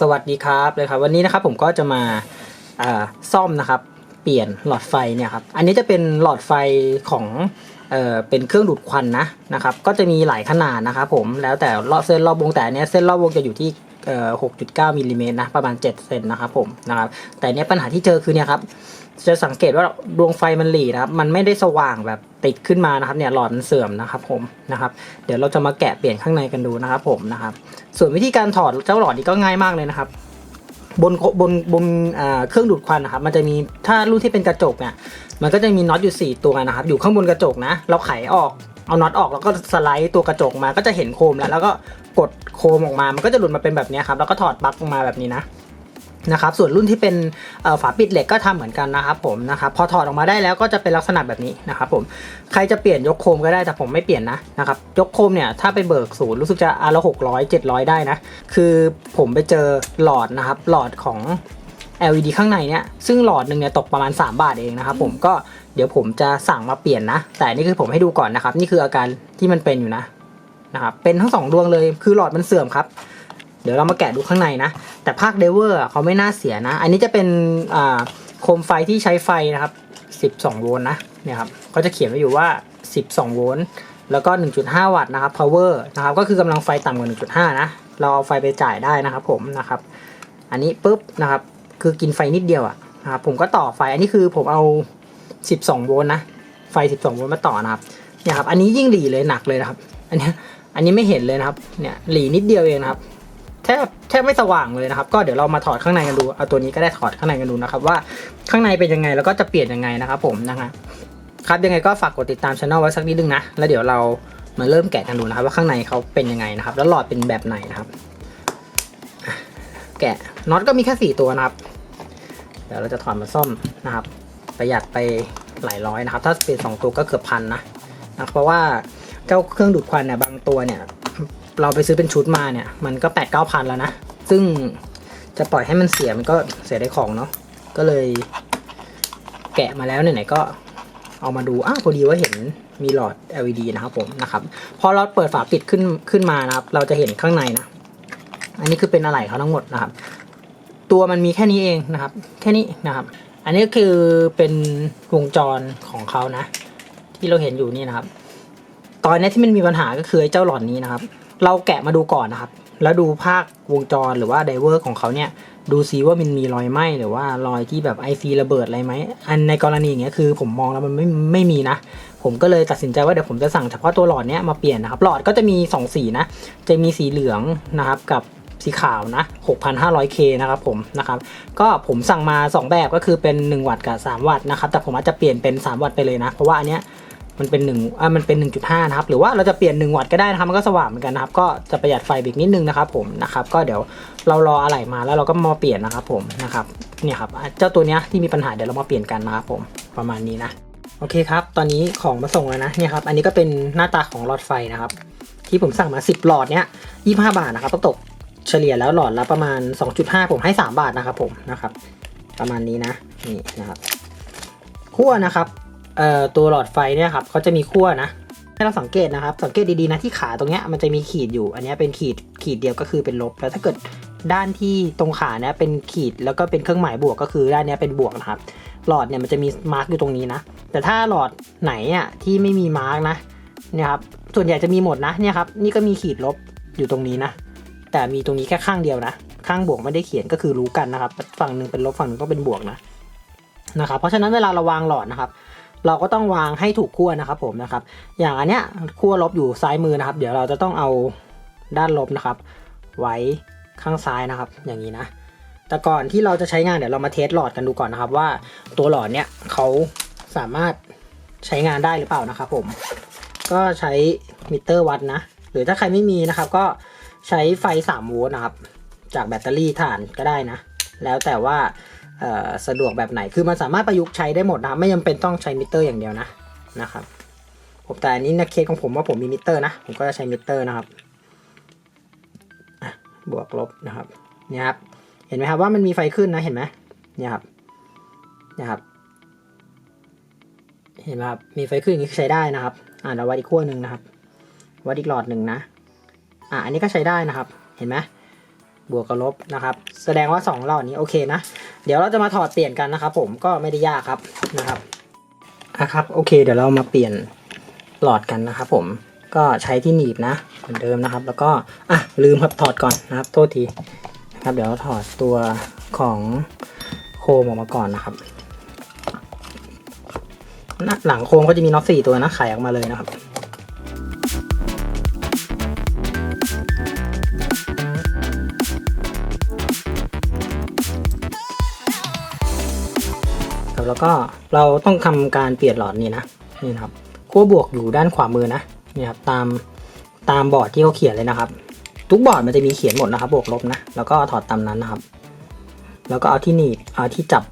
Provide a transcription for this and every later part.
สวัสดีครับเลยครับวันนี้นะครับผมก็จะมาซ่อมนะครับ เปลี่ยนหลอดไฟเนี่ยครับอันนี้จะเป็นหลอดไฟของ เอ่อเป็นเครื่องดูดควันนะนะครับ ก็จะมีหลายขนาดนะครับผมแล้วแต่รอบเส้นรอบวงแต่เนี้ยเส้นรอบวงจะอยู่ที่เอ่อ6.9มิลลิเมตรนะประมาณ 7 เซนนะครับผมนะครับแต่เนี้ยปัญหาที่เจอคือเนี่ยครับจะสังเกตว่าดวงไฟมันหลีนะครับ มันไม่ได้สว่างแบบติดขึ้นมานะครับเนี่ยหลอดมันเสื่อมนะครับผมนะครับ เดี๋ยวเราจะมาแกะเปลี่ยนข้างในกันดูนะครับผมนะครับ ส่วนวิธีการถอดเจ้าหลอดนี้ก็ง่ายมากเลยนะครับ บนบนบนเครื่องดูดควันนะครับมันจะมีถ้ารุ่นที่เป็นกระจกเนี่ยมันก็จะมีน็อตอยู่ 4 ตัวนะครับ อยู่ข้างบนกระจกนะ เราไขออกเอาน็อตออกแล้วก็สไลด์ตัวกระจกมาก็จะเห็นโคมแล้ว แล้วก็กดโคมออกมา มันก็จะหลุดมาเป็นแบบนี้ครับแล้วก็ถอดปลั๊กออกมาแบบนี้นะ นะครับส่วนรุ่นที่เป็นฝาปิดเหล็กก็ทำเหมือนกันนะครับผมนะครับพอถอดออกมาได้แล้วก็จะเป็นลักษณะแบบนี้นะครับผมใครจะเปลี่ยนยกโคมก็ได้แต่ผมไม่เปลี่ยนนะนะครับยกโคมเนี่ยถ้าไปเบิกศูนย์รู้สึกจะอันละหกร้อยเจ็ดร้อยได้นะคือผมไปเจอหลอดนะครับหลอดของ LED ข้างในเนี่ยซึ่งหลอดหนึ่งเนี่ยตกประมาณ 3 บาทเองนะครับผมก็เดี๋ยวผมจะสั่งมาเปลี่ยนนะ แต่นี่คือผมให้ดูก่อนนะครับ นี่คืออาการที่มันเป็นอยู่นะนะครับเป็นทั้งสองดวงเลยคือหลอดมันเสื่อมครับ ดี๋ยวเรามาแกะดูข้างในนะ แต่ภาคเดเวอร์เขาไม่น่าเสียนะ อันนี้จะเป็นโคมไฟที่ใช้ไฟนะครับ 12 โวลต์นะเนี่ยครับเขาจะเขียนไว้อยู่ว่า 12 โวลต์แล้วก็ 1.5 วัตต์นะครับ power นะครับ ก็คือกำลังไฟต่ำกว่า 1.5 นะ เราเอาไฟไปจ่ายได้นะครับผมนะครับ อันนี้ปุ๊บนะครับ คือกินไฟนิดเดียวอะนะครับ ผมก็ต่อไฟ อันนี้คือผมเอา 12 โวลต์นะ ไฟ 12 โวลต์มาต่อนะครับ เนี่ยครับ อันนี้ยิ่งหลีเลยหนักเลยนะครับ อันนี้ อันนี้ไม่เห็นเลยนะครับ เนี่ยหลีนิดเดียวเองนะครับ ทบแทบไม่สว่างเลยนะครับ ก็เดี๋ยวเรามาถอดข้างในกันดูเอาตัวนี้ก็ได้ถอดข้างในกันดูนะครับว่าข้างในเป็นยังไงแล้วก็จะเปลี่ยนยังไงนะครับผมนะฮะครับยังไงก็ฝากกดติดตามช่องไว้สักนิดนึงนะแล้วเดี๋ยวเรามาเริ่มแกะกันดูนะครับ ว่าข้างในเขาเป็นยังไงนะครับ แล้วหลอดเป็นแบบไหนนะครับ แกะน็อตก็มีแค่สี่ตัวนะครับ เดี๋ยวเราจะถอดมาซ่อมนะครับ ประหยัดไปหลายร้อยนะครับ ถ้าเป็นสองตัวก็เกือบพันนะนะเพราะว่าเจ้าเครื่องดูดควันเนี่ยบางตัวเนี่ย เราไปซื้อเป็นชุดมาเนี่ย มันก็แปดเก้าพันแล้วนะ ซึ่งจะปล่อยให้มันเสียมันก็เสียได้ของเนาะก็เลยแกะมาแล้วไหนๆก็เอามาดูอ้าวพอดีว่าเห็นมีหลอด LED นะครับผมนะครับพอเราเปิดฝาปิดขึ้นขึ้นมานะครับ เราจะเห็นข้างในนะ อันนี้คือเป็นอะไหล่เขาทั้งหมดนะครับ ตัวมันมีแค่นี้เองนะครับ แค่นี้นะครับ อันนี้คือเป็นวงจรของเขานะ ที่เราเห็นอยู่นี่นะครับ ตอนนี้ที่มันมีปัญหาก็คือเจ้าหลอดนี้นะครับ เราแกะมาดูก่อนนะครับ แล้วดูภาควงจรหรือว่าไดเวอร์ของเขาเนี่ยดูซิว่ามันมีรอยไหมหรือว่ารอยที่แบบไอซีระเบิดอะไรไหมอันในกรณีอย่างเงี้ยคือผมมองแล้วมันไม่ไม่มีนะ ผมก็เลยตัดสินใจว่าเดี๋ยวผมจะสั่งเฉพาะตัวหลอดเนี้ยมาเปลี่ยนนะครับหลอดก็จะมี 2 สีนะ จะมีสีเหลืองนะครับกับสีขาวนะ 6,500K นะครับผมนะครับก็ผมสั่งมา 2 แบบก็คือเป็น 1 วัตต์กับ 3 วัตต์นะครับแต่ผมอาจจะเปลี่ยนเป็น 3 วัตต์ไปเลยนะ เพราะว่าอันเนี้ย มันเป็น1อ่ามันเป็น 1.5 นะครับ หรือว่าเราจะเปลี่ยน 1 วัตต์ก็ได้นะครับมันก็สว่างเหมือนกันนะครับ ก็จะประหยัดไฟอีกนิดนึงนะครับผมนะครับ ก็เดี๋ยวเรารออะไหล่มาแล้วเราก็มาเปลี่ยนนะครับผมนะครับ เนี่ยครับ เจ้าตัวเนี้ยที่มีปัญหาเดี๋ยวเรามาเปลี่ยนกันนะครับผม ประมาณนี้นะ โอเคครับ ตอนนี้ของมาส่งแล้วนะ เนี่ยครับ อันนี้ก็เป็นหน้าตาของหลอดไฟนะครับ ที่ผมสั่งมา 10 หลอดเนี้ย25 บาทนะครับตกเฉลี่ยแล้วหลอดละประมาณ 2.5 ผมให้ 3 บาทนะครับผมนะครับ ประมาณนี้นะ นี่นะครับขั้วนะครับ เอ่อตัวหลอดไฟเนี่ยครับเขาจะมีขั้วนะ ให้เราสังเกตนะครับ สังเกตดีๆนะที่ขาตรงเนี้ยมันจะมีขีดอยู่ อันนี้เป็นขีดขีดเดียวก็คือเป็นลบ แล้วถ้าเกิดด้านที่ตรงขาเนี้ยเป็นขีดแล้วก็เป็นเครื่องหมายบวกก็คือด้านนี้เป็นบวกนะครับ หลอดเนี่ยมันจะมีมาร์กอยู่ตรงนี้นะ แต่ถ้าหลอดไหนอะที่ไม่มีมาร์กนะเนี่ยครับส่วนใหญ่จะมีหมดนะเนี่ยครับนี่ก็มีขีดลบอยู่ตรงนี้นะ แต่มีตรงนี้แค่ข้างเดียวนะ ข้างบวกไม่ได้เขียนก็คือรู้กันนะครับ ฝั่งหนึ่งเป็นลบฝั่งหนึ่งต้องเป็นบวกนะนะครับเพราะฉะนั้นเวลาเราวางหลอดนะครับ เราก็ต้องวางให้ถูกขั้วนะครับผมนะครับ อย่างอันเนี้ยขั้วลบอยู่ซ้ายมือนะครับ เดี๋ยวเราจะต้องเอาด้านลบนะครับ ไว้ข้างซ้ายนะครับ อย่างนี้นะ แต่ก่อนที่เราจะใช้งานเดี๋ยวเรามาเทสหลอดกันดูก่อนนะครับ ว่าตัวหลอดเนี้ยเขาสามารถใช้งานได้หรือเปล่านะครับผมก็ใช้มิเตอร์วัดนะ หรือถ้าใครไม่มีนะครับ ก็ใช้ไฟ 3 โวลต์นะครับ จากแบตเตอรี่ถ่านก็ได้นะ แล้วแต่ว่า สะดวกแบบไหน คือมันสามารถประยุกต์ใช้ได้หมดนะ ไม่จำเป็นต้องใช้มิเตอร์อย่างเดียวนะนะครับ ผมแต่อันนี้ในเคสของผมว่าผมมีมิเตอร์นะ ผมก็จะใช้มิเตอร์นะครับ บวกลบนะครับ เนี่ยครับ เห็นไหมครับว่ามันมีไฟขึ้นนะ เห็นไหมเนี่ยครับ เนี่ยครับ เห็นไหมครับ มีไฟขึ้นอย่างนี้ใช้ได้นะครับ อ่าเราวัดอีกขั้วหนึ่งนะครับ วัดอีกหลอดหนึ่งนะ อ่าอันนี้ก็ใช้ได้นะครับ เห็นไหม บวกกับลบนะครับ แสดงว่า2หลอดนี้โอเคนะ เดี๋ยวเราจะมาถอดเปลี่ยนกันนะครับ ผมก็ไม่ได้ยากครับนะครับอะครับโอเค เดี๋ยวเรามาเปลี่ยนหลอดกันนะครับผมก็ใช้ที่หนีบนะเหมือนเดิมนะครับ แล้วก็อะลืมครับถอดก่อนนะครับ โทษทีนะครับ เดี๋ยวเราถอดตัวของโคมออกมาก่อนนะครับหน้าหลังโคมก็จะมีน็อตสี่ตัวนะไขออกมาเลยนะครับ แล้วก็เราต้องทำการเปลี่ยนหลอดนี้นะนี่นะครับขั้วบวกอยู่ด้านขวามือนะนี่ครับตามตามบอร์ดที่เขาเขียนเลยนะครับ ทุกบอร์ดมันจะมีเขียนหมดนะครับ บวกลบนะแล้วก็ถอดตามนั้นนะครับ แล้วก็เอาที่หนีบเอาที่จับ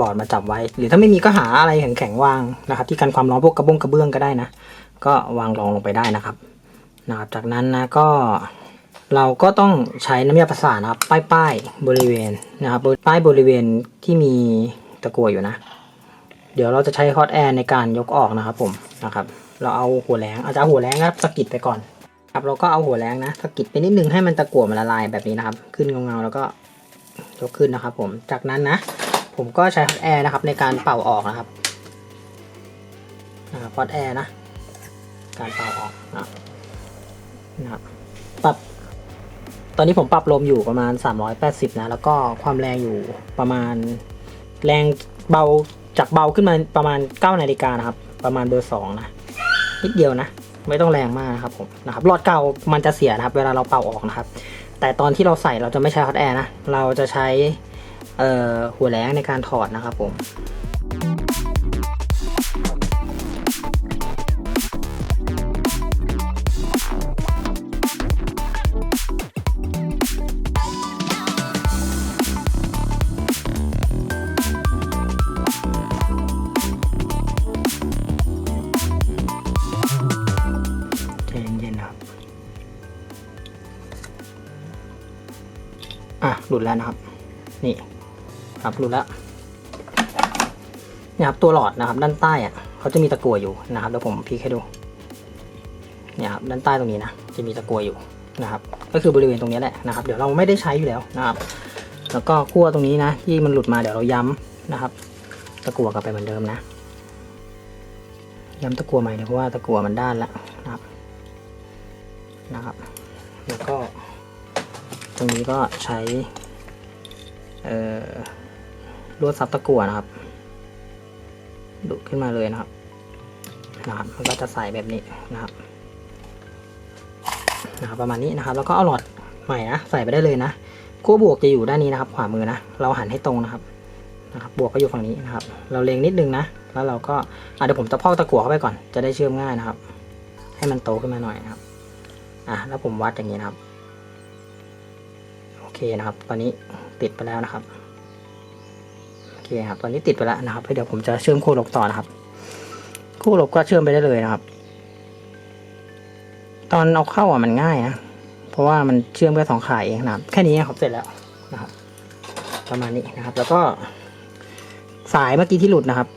บอร์ดมาจับไว้ หรือถ้าไม่มีก็หาอะไรแข็งๆวางนะครับ ที่กันความร้อนพวกกระบงกระเบื้องก็ได้นะ ก็วางรองลงไปได้นะครับนะครับ จากนั้นนะก็เราก็ต้องใช้น้ำยาประสานนะครับป้ายป้ายบริเวณนะครับป้ายบริเวณที่มีตะกั่วอยู่นะ เดี๋ยวเราจะใช้ฮอตแอร์ในการยกออกนะครับผมนะครับเราเอาหัวแหลงอาจจะเอาหัวแหลงนะครับสกิดไปก่อนครับเราก็เอาหัวแหลงนะสกิดไปนิดนึงให้มันตะกั่วมันละลายแบบนี้นะครับ ขึ้นเงาๆแล้วก็ยกขึ้นนะครับ ผมจากนั้นนะ ผมก็ใช้ฮอตแอร์นะครับในการเป่าออกนะครับนะครับฮอตแอร์นะ การเป่าออกนะนะครับปรับตอนนี้ผมปรับลมอยู่ประมาณ 380 นะ แล้วก็ความแรงอยู่ประมาณแรงเบา จากเบาขึ้นมาประมาณ9นาฬิกานะครับ ประมาณเบอร์2นะนิดเดียวนะ ไม่ต้องแรงมากนะครับผมนะครับหลอดเก่ามันจะเสียนะครับ เวลาเราเป่าออกนะครับ แต่ตอนที่เราใส่เราจะไม่ใช้ฮอตแอร์นะ เราจะใช้หัวแรงในการถอดนะครับผม หลุดแล้วนะครับ นี่ครับหลุดแล้วนี่ครับตัวหลอดนะครับ ด้านใต้อะเขาจะมีตะกั่วอยู่นะครับเดี๋ยวผมพลิกให้ดูเนี่ยครับด้านใต้ตรงนี้นะจะมีตะกั่วอยู่นะครับ ก็คือบริเวณตรงนี้แหละนะครับ เดี๋ยวเราไม่ได้ใช้อยู่แล้วนะครับ แล้วก็ขั้วตรงนี้นะ ที่มันหลุดมาเดี๋ยวเราย้ำนะครับ ตะกั่วกลับไปเหมือนเดิมนะย้ำตะกั่วใหม่เลยเพราะว่าตะกั่วมันด้านละนะครับนะครับ แล้วก็ รงนี้ก็ใช้ลวดซับตะกั่วนะครับ ดุขึ้นมาเลยนะครับนะครับ มันก็จะใส่แบบนี้นะครับนะครับประมาณนี้นะครับ แล้วก็เอาหลอดใหม่นะใส่ไปได้เลยนะขั้วบวกจะอยู่ด้านนี้นะครับ ขวามือนะ เราหันให้ตรงนะครับนะครับ บวกก็อยู่ฝั่งนี้นะครับ เราเล็งนิดนึงนะ แล้วเราก็เดี๋ยวผมจะพอกตะกั่วเข้าไปก่อน จะได้เชื่อมง่ายนะครับ ให้มันโตขึ้นมาหน่อยนะครับ อะ แล้วผมวัดอย่างนี้นะครับ เคนะครับ ตอนนี้ติดไปแล้วนะครับโอเคครับ ตอนนี้ติดไปแล้วนะครับเดี๋ยวผมจะเชื่อมคู่ลบต่อนะครับ คู่ลบก็เชื่อมไปได้เลยนะครับ ตอนเอาเข้าอะมันง่ายนะเพราะว่ามันเชื่อมแค่สองขายเองนะครับ แค่นี้ครับเสร็จแล้วนะครับ ประมาณนี้นะครับ แล้วก็สายเมื่อกี้ที่หลุดนะครับ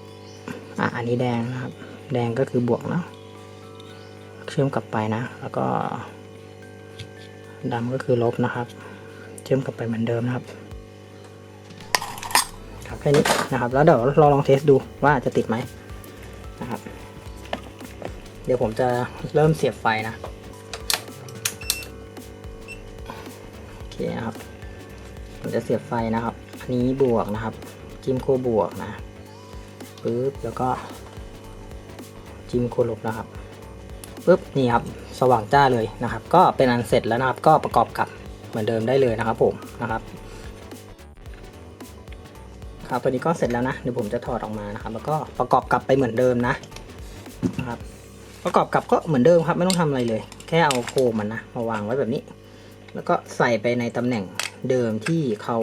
อะอันนี้แดงนะครับ แดงก็คือบวกเนาะเชื่อมกลับไปนะ แล้วก็ดำก็คือลบนะครับ เชื่อมกลับไปเหมือนเดิมนะครับครับแค่นี้นะครับ แล้วเดี๋ยวเราลองเทสดูว่าจะติดไหมนะครับ เดี๋ยวผมจะเริ่มเสียบไฟนะโอเคนะครับ ผมจะเสียบไฟนะครับ อันนี้บวกนะครับ จิ้มโคบวกนะปึ๊บแล้วก็จิ้มโคลบนะครับปุ๊บนี่ครับสว่างจ้าเลยนะครับ ก็เป็นอันเสร็จแล้วนะครับ ก็ประกอบกับ มือนเดิมได้เลยนะครับผมนะครับ ครับตัวนี้ก็เสร็จแล้วนะเดี๋ยวผมจะถอดออกมานะครับ แล้วก็ประกอบกลับไปเหมือนเดิมนะนะครับประกอบกับก็เหมือนเดิมครับไม่ต้องทำอะไรเลย แค่เอาโคมมันนะมาวางไว้แบบนี้ แล้วก็ใส่ไปในตำแหน่งเดิมที่เขา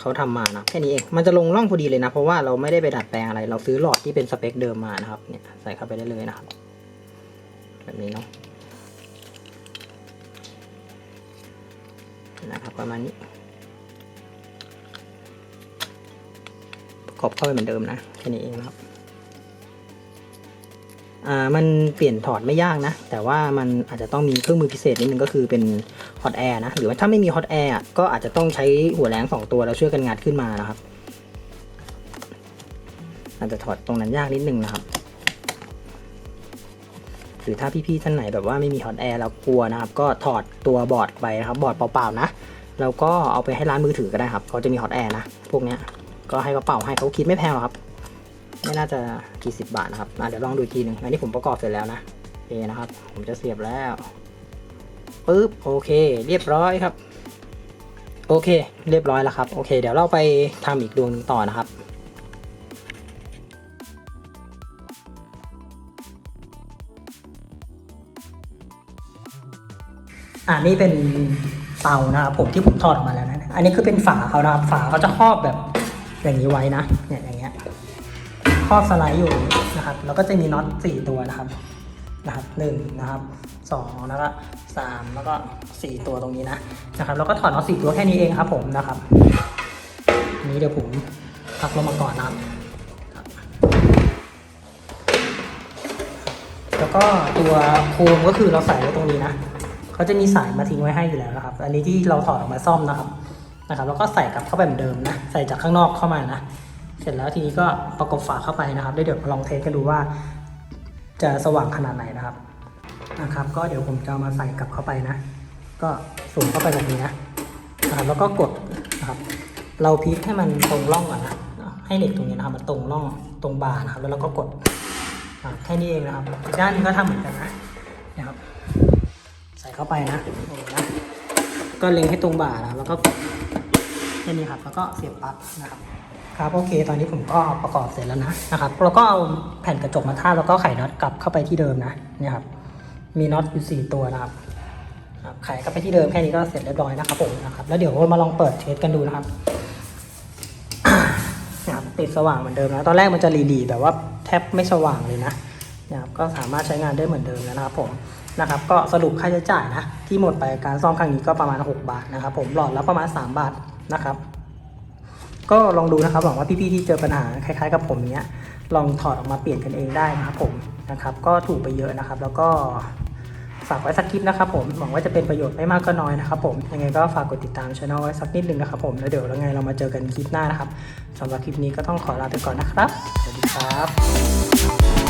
เขาทำมานะแค่นี้เองมันจะลงร่องพอดีเลยนะ เพราะว่าเราไม่ได้ไปดัดแปลงอะไร เราซื้อหลอดที่เป็นสเปคเดิมมานะครับเนี่ยใส่เข้าไปได้เลยนะครับแบบนี้เนาะ นะครับประมาณนี้ ประกอบเข้าไปเหมือนเดิมนะแค่นี้เองนะครับอ่ามันเปลี่ยนถอดไม่ยากนะ แต่ว่ามันอาจจะต้องมีเครื่องมือพิเศษนิดนึงก็คือเป็นฮอตแอร์นะ หรือว่าถ้าไม่มีฮอตแอร์ก็อาจจะต้องใช้หัวแรงสองตัวแล้วช่วยกันงัดขึ้นมานะครับ อาจจะถอดตรงนั้นยากนิดนึงนะครับ หรือถ้าพี่ๆท่านไหนแบบว่าไม่มีฮอตแอร์แล้วกลัวนะครับ ก็ถอดตัวบอร์ดไปนะครับ บอร์ดเปล่าๆนะ แล้วก็เอาไปให้ร้านมือถือก็ได้ครับเขาจะมีฮอตแอร์นะพวกเนี้ยก็ให้เขาเป่าให้เขาคิดไม่แพงหรอกครับ ไม่น่าจะกี่สิบบาทนะครับเดี๋ยวลองดูทีหนึ่งอันนี้ผมประกอบเสร็จแล้วนะโอเคนะครับ ผมจะเสียบแล้วปึ๊บโอเค เรียบร้อยครับโอเค เรียบร้อยแล้วครับ โอเค เดี๋ยวเราไปทำอีกดวงหนึ่งต่อนะครับ อ่านี่เป็น เตานะครับผมที่ผมถอดออกมาแล้วนะอันนี้คือเป็นฝาเขานะครับฝาเขาจะครอบแบบอย่างนี้ไว้นะเนี่ยอย่างเงี้ยครอบสไลด์อยู่นะครับ แล้วก็จะมีน็อตสี่ตัวนะครับนะครับหนึ่งนะครับสองแล้วก็สามแล้วก็สี่ตัวตรงนี้นะนะครับแล้วก็ถอดน็อตสี่ตัวแค่นี้เองครับ ผมนะครับนี้เดี๋ยวผมพักลงมาก่อนนะครับครับแล้วก็ตัวโคมก็คือเราใส่ไว้ตรงนี้นะ เขาจะมีสายมาทิ้งไว้ให้อยู่แล้วนะครับ อันนี้ที่เราถอดออกมาซ่อมนะครับนะครับ แล้วก็ใส่กลับเข้าไปเหมือนเดิมนะใส่จากข้างนอกเข้ามานะ เสร็จแล้วทีนี้ก็ประกบฝาเข้าไปนะครับแล้เดี๋ยวลองเทสกันดูว่า จะสว่างขนาดไหนนะครับนะครับ ก็เดี๋ยวผมจะมาใส่กลับเข้าไปนะ ก็สวมเข้าไปแบบนี้นะนะครับแล้วก็กดนะครับ เราพลิกให้มันตรงร่องก่อนนะให้เหล็กตรงนี้นะครับมันตรงร่องตรงบานะครับแล้วเราก็กดอะแค่นี้เองนะครับด้านนึงก็ทำเหมือนกันนะ เข้าไปนะโอเคนะก็เล็งให้ตรงบ่านะแล้วก็แค่นี้ครับแล้วก็เสียบปลั๊กนะครับครับโอเคตอนนี้ผมก็ประกอบเสร็จแล้วนะนะครับแล้วก็เอาแผ่นกระจกมาทาบแล้วก็ไขน็อตกลับเข้าไปที่เดิมนะเนี่ยครับมีน็อตอยู่สี่ตัวนะครับไขกลับไปที่เดิมแค่นี้ก็เสร็จเรียบร้อยนะครับผมนะครับแล้วเดี๋ยวมาลองเปิดเทสกันดูนะครับนะครับติดสว่างเหมือนเดิมนะตอนแรกมันจะรีๆแบบว่าแทบไม่สว่างเลยนะนะครับก็สามารถใช้งานได้เหมือนเดิมแล้วนะครับผม นะครับก็สรุปค่าใช้จ่ายนะที่หมดไปการซ่อมครั้งนี้ก็ประมาณ 6 บาทนะครับผมหลอดแล้วประมาณ 3 บาทนะครับ ก็ลองดูนะครับหวังว่าพี่ๆที่เจอปัญหาคล้ายๆกับผมเนี้ยลองถอดออกมาเปลี่ยนกันเองได้นะครับผมนะครับก็ถูกไปเยอะนะครับ แล้วก็ฝากไว้สักคลิปนะครับผมหวังว่าจะเป็นประโยชน์ไม่มากก็น้อยนะครับผมยังไงก็ฝากกดติดตามช่องไว้สักนิดนึงนะครับผมแล้วเดี๋ยวยังไงเรามาเจอกันคลิปหน้านะครับสำหรับคลิปนี้ก็ต้องขอลาไปก่อนนะครับสวัสดีครับ